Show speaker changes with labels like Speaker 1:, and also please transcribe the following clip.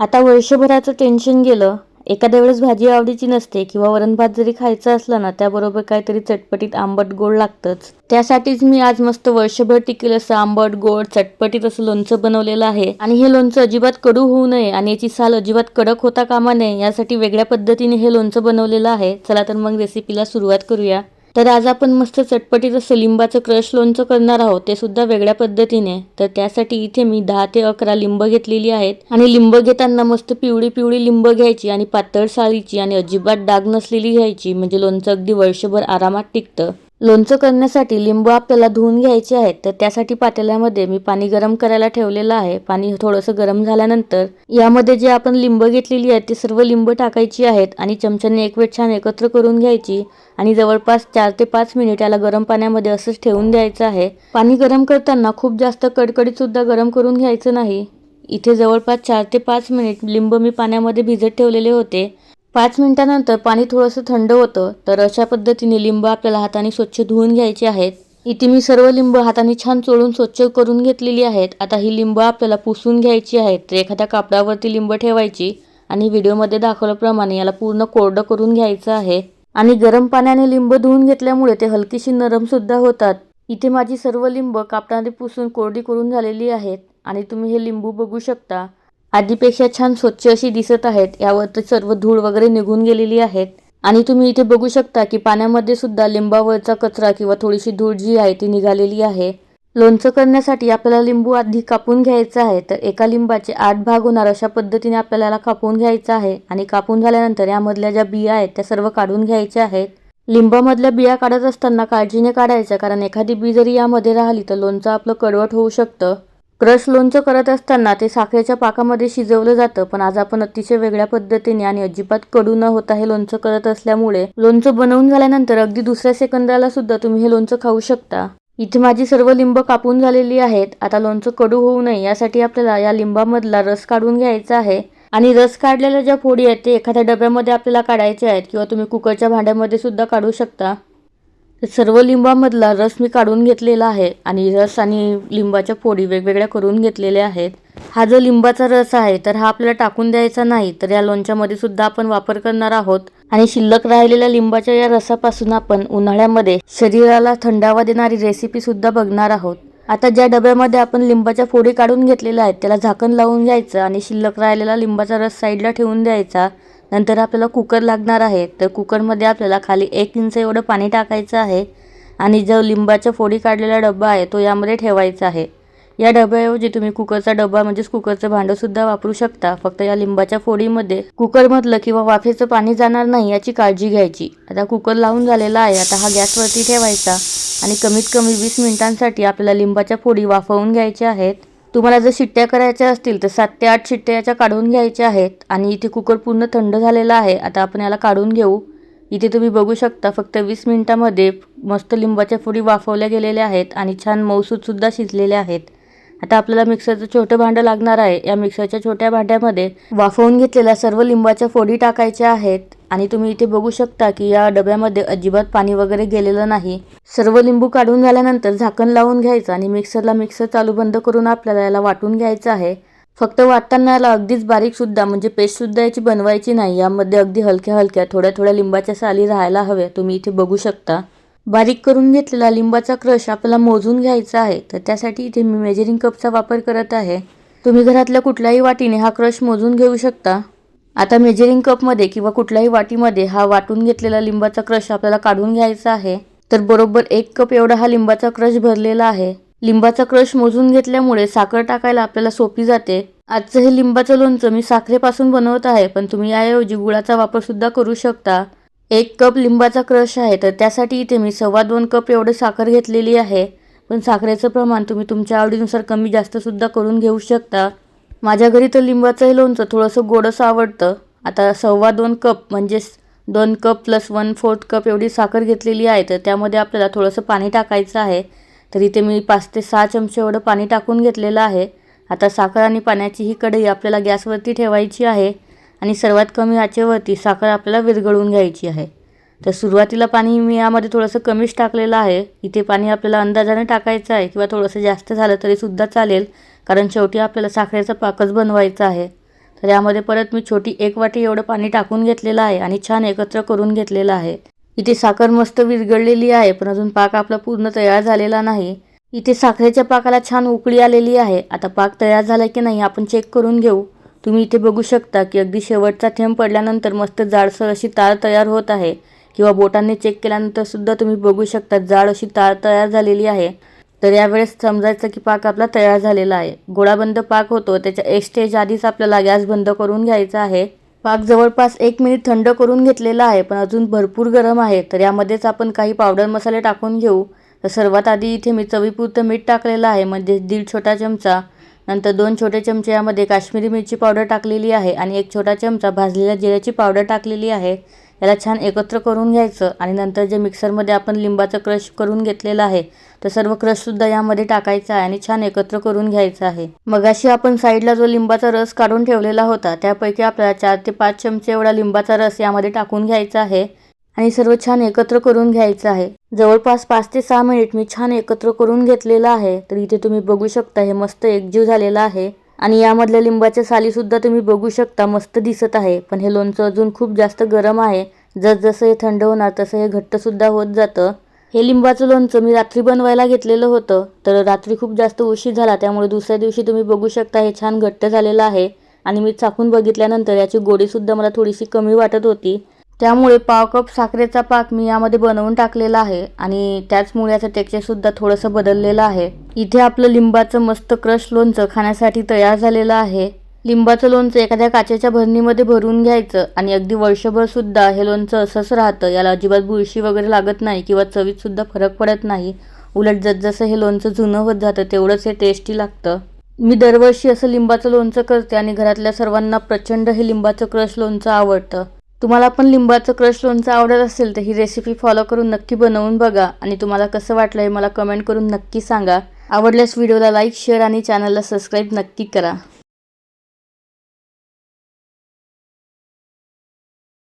Speaker 1: आता वर्षभराचं टेन्शन गेलं. एखाद्या वेळेस भाजी आवडीची नसते किंवा वरण भात जरी खायचं असलं ना त्याबरोबर काहीतरी चटपटीत आंबट गोड लागतंच. त्यासाठीच मी आज मस्त वर्षभर टिकेल असं आंबट गोड चटपटीत असं लोणचं बनवलेलं आहे. आणि हे लोणचं अजिबात कडू होऊ नये आणि याची साल अजिबात कडक होता कामा नये यासाठी वेगळ्या पद्धतीने हे लोणचं बनवलेलं आहे. चला तर मग रेसिपीला सुरुवात करूया. तर आज आपण मस्त चटपटीत असं लिंबाचं क्रश लोणचं करणार आहोत. ते सुद्धा वेगळ्या पद्धतीने. तर त्यासाठी इथे मी दहा ते अकरा लिंब घेतलेली आहेत. आणि लिंब घेताना मस्त पिवळी पिवळी लिंब घ्यायची आणि पातळ साळीची आणि अजिबात डाग नसलेली घ्यायची. म्हणजे लोणचं अगदी वर्षभर आरामात टिकतं. लोणचं करण्यासाठी लिंबू आपल्याला धुवून घ्यायचे आहेत तर त्यासाठी पातेल्यामध्ये मी पाणी गरम करायला ठेवलेलं आहे. पाणी थोडंसं गरम झाल्यानंतर यामध्ये जे आपण लिंब घेतलेली आहेत ती सर्व लिंब टाकायची आहेत आणि चमच्याने एक वेळ छान एकत्र करून घ्यायची आणि जवळपास चार ते पाच मिनिट याला गरम पाण्यामध्ये असंच ठेवून द्यायचं आहे. पाणी गरम करताना खूप जास्त कडकडीतसुद्धा गरम करून घ्यायचं नाही. इथे जवळपास चार ते पाच मिनिट लिंब मी पाण्यामध्ये भिजत ठेवलेले होते. पाच मिनिटानंतर पाणी थोडंसं थंड होतं तर अशा पद्धतीने लिंब आपल्याला हाताने स्वच्छ धुवून घ्यायचे आहेत. इथे मी सर्व लिंब हाताने छान चोळून स्वच्छ करून घेतलेली आहेत. आता ही लिंब आपल्याला पुसून घ्यायची आहेत. तर एखाद्या कापडावरती लिंब ठेवायची आणि व्हिडिओमध्ये दाखवल्याप्रमाणे याला पूर्ण कोरडं करून घ्यायचं आहे. आणि गरम पाण्याने लिंब धुवून घेतल्यामुळे ते हलकीशी नरमसुद्धा होतात. इथे माझी सर्व लिंब कापडाने पुसून कोरडी करून झालेली आहेत. आणि तुम्ही हे लिंबू बघू शकता. आधीपेक्षा छान स्वच्छ अशी दिसत आहेत यावर तर सर्व धूळ वगैरे निघून गेलेली आहेत. आणि तुम्ही इथे बघू शकता की पाण्यामध्ये सुद्धा लिंबावरचा कचरा किंवा थोडीशी धूळ जी आहे ती निघालेली आहे. लोणचं करण्यासाठी आपल्याला लिंबू आधी कापून घ्यायचं आहे तर एका लिंबाचे आठ भाग होणार अशा पद्धतीने आपल्याला कापून घ्यायचं आहे आणि कापून झाल्यानंतर यामधल्या ज्या बिया आहेत त्या सर्व काढून घ्यायच्या आहेत. लिंबामधल्या बिया काढत असताना काळजीने काढायच्या कारण एखादी बी जरी यामध्ये राहिली तर लोणचं आपलं कडवट होऊ शकतं. क्रश लोणचं करत असताना ते साखरेच्या पाकामध्ये शिजवलं जातं पण आज आपण अतिशय वेगळ्या पद्धतीने आणि अजिबात कडू न होता हे लोणचं करत असल्यामुळे लोणचं बनवून झाल्यानंतर अगदी दुसऱ्या सेकंदाला सुद्धा तुम्ही हे लोणचं खाऊ शकता. इथे माझी सर्व लिंब कापून झालेली आहेत. आता लोणचं कडू होऊ नये यासाठी आपल्याला या लिंबामधला रस काढून घ्यायचा आहे. आणि रस काढलेल्या ज्या फोडी आहेत ते एखाद्या डब्यामध्ये आपल्याला काढायचे आहेत किंवा तुम्ही कुकरच्या भांड्यामध्ये सुद्धा काढू शकता. तर सर्व लिंबामधला रस मी काढून घेतलेला आहे आणि रस आणि लिंबाच्या फोडी वेगवेगळ्या करून घेतलेल्या आहेत. हा जो लिंबाचा रस आहे तर हा आपल्याला टाकून द्यायचा नाही तर या लोणच्यामध्ये सुद्धा आपण वापर करणार आहोत. आणि शिल्लक राहिलेल्या लिंबाच्या या रसापासून आपण उन्हाळ्यामध्ये शरीराला थंडावा देणारी रेसिपी सुद्धा बघणार आहोत. आता ज्या डब्यामध्ये आपण लिंबाच्या फोडी काढून घेतलेल्या आहेत त्याला झाकण लावून घ्यायचं आणि शिल्लक राहिलेला लिंबाचा रस साईडला ठेवून द्यायचा. नंतर आपल्याला कुकर लागणार आहे. तर कुकरमध्ये आपल्याला खाली एक इंच एवढं पाणी टाकायचं आहे आणि जो लिंबाच्या फोडी काढलेला डबा आहे तो यामध्ये ठेवायचा आहे. या डब्याऐवजी तुम्ही कुकरचा डबा म्हणजेच कुकरचं भांडंसुद्धा वापरू शकता. फक्त या लिंबाच्या फोडीमध्ये कुकरमधलं किंवा वाफेचं पाणी जाणार नाही याची काळजी घ्यायची. आता कुकर लावून झालेला आहे. आता हा गॅसवरती ठेवायचा आणि कमीत कमी वीस मिनिटांसाठी आपल्याला लिंबाच्या फोडी वाफवून घ्यायच्या आहेत. तुम्हाला जर शिट्ट्या करायच्या असतील तर सात ते आठ शिट्ट्या याच्या काढून घ्यायच्या आहेत. आणि इथे कुकर पूर्ण थंड झालेला आहे. आता आपण याला काढून घेऊ. इथे तुम्ही बघू शकता फक्त वीस मिनटामध्ये मस्त लिंबाच्या फोडी वाफवल्या गेलेल्या आहेत आणि छान मऊसूदसुद्धा शिजलेल्या आहेत. आता आपल्याला मिक्सरचं छोटं भांडं लागणार आहे. या मिक्सरच्या छोट्या भांड्यामध्ये वाफवून घेतलेल्या सर्व लिंबाच्या फोडी टाकायच्या आहेत. आणि तुम्ही इथे बघू शकता की या डब्यामध्ये अजिबात पाणी वगैरे गेलेलं नाही. सर्व लिंबू काढून झाल्यानंतर झाकण लावून घ्यायचं आणि मिक्सरला मिक्सर चालू बंद करून आपल्याला याला वाटून घ्यायचं आहे. फक्त वाटताना याला अगदीच बारीक सुद्धा म्हणजे पेस्ट सुद्धा याची बनवायची नाही. यामध्ये अगदी हलक्या हलक्या थोड्या थोड्या लिंबाच्या साली राहायला हव्या. तुम्ही इथे बघू शकता. बारीक करून घेतलेला लिंबाचा क्रश आपल्याला मोजून घ्यायचा आहे. तर त्यासाठी इथे मी मेजरिंग कपचा वापर करत आहे. तुम्ही घरातल्या कुठल्याही वाटीने हा क्रश मोजून घेऊ शकता. आता मेजरिंग कपमध्ये किंवा कुठल्याही वाटीमध्ये हा वाटून घेतलेला लिंबाचा क्रश आपल्याला काढून घ्यायचा आहे. तर बरोबर एक कप एवढा हा लिंबाचा क्रश भरलेला आहे. लिंबाचा क्रश मोजून घेतल्यामुळे साखर टाकायला आपल्याला सोपी जाते. आजचं हे लिंबाचं लोणचं मी साखरेपासून बनवत आहे पण तुम्ही याऐवजी गुळाचा वापरसुद्धा करू शकता. एक कप लिंबाचा क्रश आहे तर त्यासाठी इथे मी सव्वा दोन कप एवढे साखर घेतलेली आहे. पण साखरेचं प्रमाण तुम्ही तुमच्या आवडीनुसार कमी जास्तसुद्धा करून घेऊ शकता. माझ्या घरी तर लिंबाचं हे लोणचं थोडंसं गोडसं आवडतं. आता सव्वा दोन कप म्हणजेच दोन cup plus one fourth cup एवढी साखर घेतलेली आहे तर त्यामध्ये आपल्याला थोडंसं पाणी टाकायचं आहे. तर इथे मी पाच ते सहा चमचे एवढं पाणी टाकून घेतलेलं आहे. आता साखर आणि पाण्याची ही कढई आपल्याला गॅसवरती ठेवायची आहे आणि सर्वात कमी आचेवरती साखर आपल्याला विरघळून घ्यायची आहे. तर सुरुवातीला पाणी मी यामध्ये थोडंसं कमीच टाकलेलं आहे. इथे पाणी आपल्याला अंदाजाने टाकायचं आहे किंवा थोडंसं जास्त झालं तरीसुद्धा चालेल. कारण शेवटी आपल्याला साखरेचा पाकच बनवायचा आहे. तर यामध्ये परत मी छोटी एक वाटी एवढं पाणी टाकून घेतलेलं आहे आणि छान एकत्र करून घेतलेलं आहे. इथे साखर मस्त विरघळलेली आहे पण अजून पाक आपला पूर्ण तयार झालेला नाही. इथे साखरेच्या पाकाला छान उकळी आलेली आहे. आता पाक तयार झाला की नाही आपण चेक करून घेऊ. तुम्ही इथे बघू शकता की अगदी शेवटचा थेंब पडल्यानंतर मस्त जाडसर अशी तार तयार होत आहे. किंवा बोटांनी चेक केल्यानंतर सुद्धा तुम्ही बघू शकता जाड अशी तार तयार झालेली आहे. तर यावेळेस समजायचं की पाक आपला तयार झालेला आहे. गोळाबंद पाक होतो त्याच्या एक स्टेज आधीच आपल्याला गॅस बंद करून घ्यायचा आहे. पाक जवळपास एक मिनिट थंड करून घेतलेला आहे पण अजून भरपूर गरम आहे तर यामध्येच आपण काही पावडर मसाले टाकून घेऊ. तर सर्वात आधी इथे मी चवीपुरतं मीठ टाकलेलं आहे म्हणजे दीड छोटा चमचा नंतर दोन छोटे चमचे यामध्ये काश्मीरी मिरची पावडर टाकलेली आहे आणि एक छोटा चमचा भाजलेल्या जिऱ्याची पावडर टाकलेली आहे. याला छान एकत्र करून घ्यायचं आणि नंतर जे मिक्सरमध्ये आपण लिंबाचं क्रश करून घेतलेलं आहे तर सर्व क्रशसुद्धा यामध्ये टाकायचं आहे आणि छान एकत्र करून घ्यायचं आहे. मगाशी आपण साईडला जो लिंबाचा रस काढून ठेवलेला होता त्यापैकी आपल्याला चार ते पाच चमचे एवढा लिंबाचा रस यामध्ये टाकून घ्यायचा आहे आणि सर्व छान एकत्र करून घ्यायचं आहे. जवळपास पाच ते सहा मिनिट मी छान एकत्र करून घेतलेलं आहे तर इथे तुम्ही बघू शकता हे मस्त एकजीव झालेलं आहे. आणि यामधल्या लिंबाच्या सालीसुद्धा तुम्ही बघू शकता मस्त दिसत आहे. पण हे लोणचं अजून खूप जास्त गरम आहे. जसजसं हे थंड होणार तसं हे घट्टसुद्धा होत जातं. हे लिंबाचं लोणचं मी रात्री बनवायला घेतलेलं होतं तर रात्री खूप जास्त उशीर झाला. त्यामुळे दुसऱ्या दिवशी तुम्ही बघू शकता हे छान घट्ट झालेलं आहे. आणि मी चाखून बघितल्यानंतर याची गोडीसुद्धा मला थोडीशी कमी वाटत होती. त्यामुळे पाव कप साखरेचा पाक मी यामध्ये बनवून टाकलेला आहे आणि त्याचमुळे याचं टेक्चरसुद्धा थोडंसं बदललेलं आहे. इथे आपलं लिंबाचं मस्त क्रश लोणचं खाण्यासाठी तयार झालेलं आहे. लिंबाचं लोणचं एखाद्या काचेच्या भरणीमध्ये भरून घ्यायचं आणि अगदी वर्षभर सुद्धा हे लोणचं असंच राहतं. याला अजिबात बुरशी वगैरे लागत नाही किंवा चवीतसुद्धा फरक पडत नाही. उलट जसजसं हे लोणचं जुनं होत जातं तेवढंच हे टेस्टी लागतं. मी दरवर्षी असं लिंबाचं लोणचं करते आणि घरातल्या सर्वांना प्रचंड हे लिंबाचं क्रश लोणचं आवडतं. तुम्हाला पण लिंबाचं क्रश लोणचं आवडत असेल तर ही रेसिपी फॉलो करून नक्की बनवून बघा. आणि तुम्हाला कसं वाटलं हे मला कमेंट करून नक्की सांगा. आवडल्यास व्हिडिओला लाईक शेअर आणि चॅनलला सबस्क्राईब नक्की करा.